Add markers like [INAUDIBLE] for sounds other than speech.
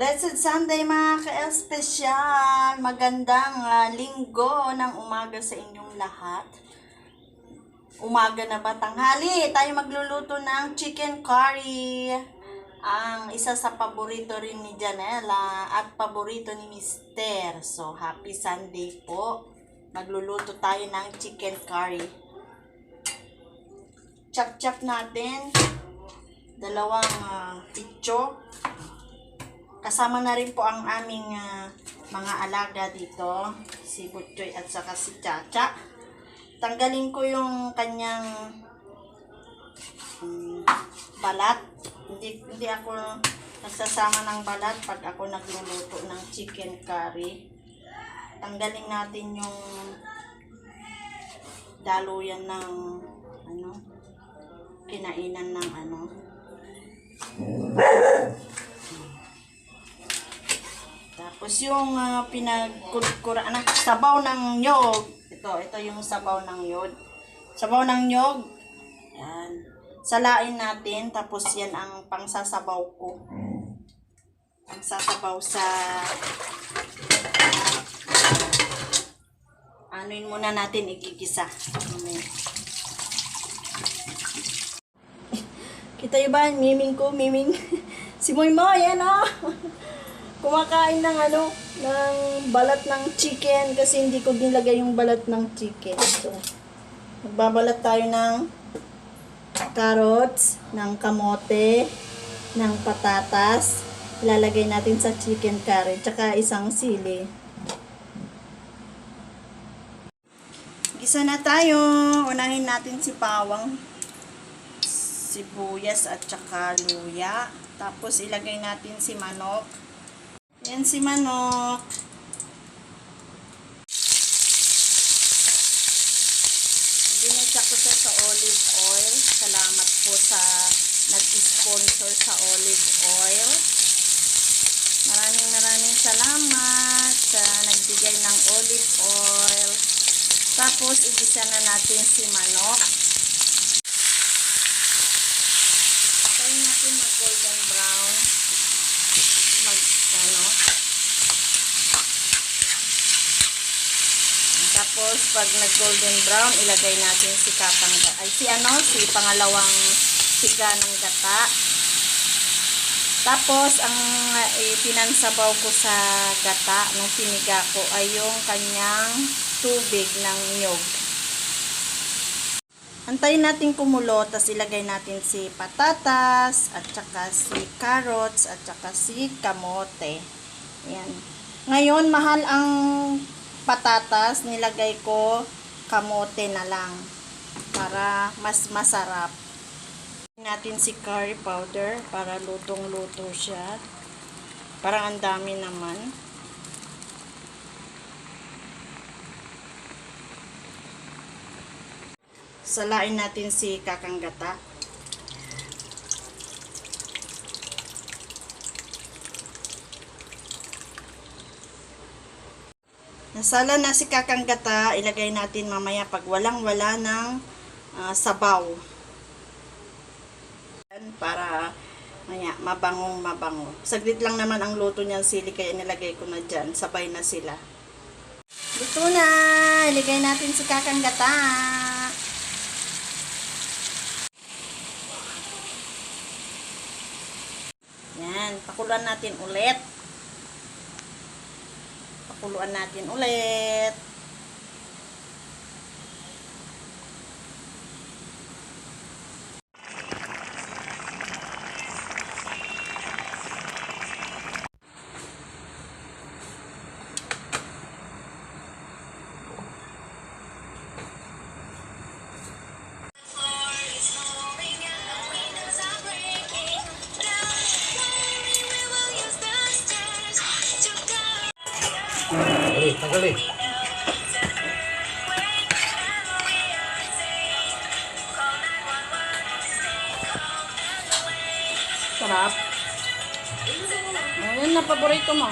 Blessed Sunday mga ka-espesyal! Magandang ah, linggo ng umaga sa inyong lahat. Umaga na ba tanghali? Tayo magluluto ng chicken curry. Ang isa sa paborito rin ni Janela at paborito ni Mister. So, happy Sunday po. Magluluto tayo ng chicken curry. Chop-chop natin. Dalawang uh, pitso. Kasama na rin po ang aming ah, mga alaga dito, si Butchoy at saka si Chacha. Tanggalin ko yung kanyang mm, balat. Hindi, hindi ako nagsasama ng balat pag ako nagluluto ng chicken curry. Tanggalin natin yung daluyan ng ano kinainan ng ano Tapos yung uh, pinagkura na sabaw ng nyog. Ito, ito yung sabaw ng nyog. Sabaw ng nyog. Yan. Salain natin tapos yan ang pangsasabaw ko. Pangsasabaw sa anuin muna natin igigisa. Mamaya. Kita yung ba? Miming ko, miming. [LAUGHS] si Moy Moy, yan. [LAUGHS] Kumakain ng ano, ng balat ng chicken kasi hindi ko nilagay yung balat ng chicken. So, magbabalat tayo ng carrots, ng kamote, ng patatas. Ilalagay natin sa chicken curry, tsaka isang sili. Gisa na tayo. Unahin natin si pawang, sibuyas at tsaka luya. Tapos ilagay natin si manok. Yan si manok. Ginitsa ko siya sa olive oil. Salamat po sa nag-sponsor sa olive oil. Maraming maraming salamat sa nagbigay ng olive oil. Tapos, igisa na natin si manok. Tayo natin mag golden brown. Mag, ano. Tapos, pag nag golden brown, ilagay natin si kakang, ay si ano, si pangalawang siga ng gata. Tapos, ang eh, pinansabaw ko sa gata nung piniga ko ay yung kanyang tubig ng nyog. Antayin natin kumulo, tapos ilagay natin si patatas, at saka si carrots, at saka si kamote. Yan. Ngayon, mahal ang patatas, nilagay ko kamote na lang para mas masarap. natin si curry powder para lutong-luto siya. Parang ang dami naman. Salain natin si kakanggata. Nasala na si kakanggata, ilagay natin mamaya pag walang-wala ng ah, sabaw. Para maya, mabangong mabango. Saglit lang naman ang luto niyan sili kaya nilagay ko na dyan. Sabay na sila. Luto na! Ilagay natin si kakanggata. Yan, pakuluan natin ulit. Pakuluan natin ulit. Tagali, tagali. Sarap. Ayan na, paborito mo.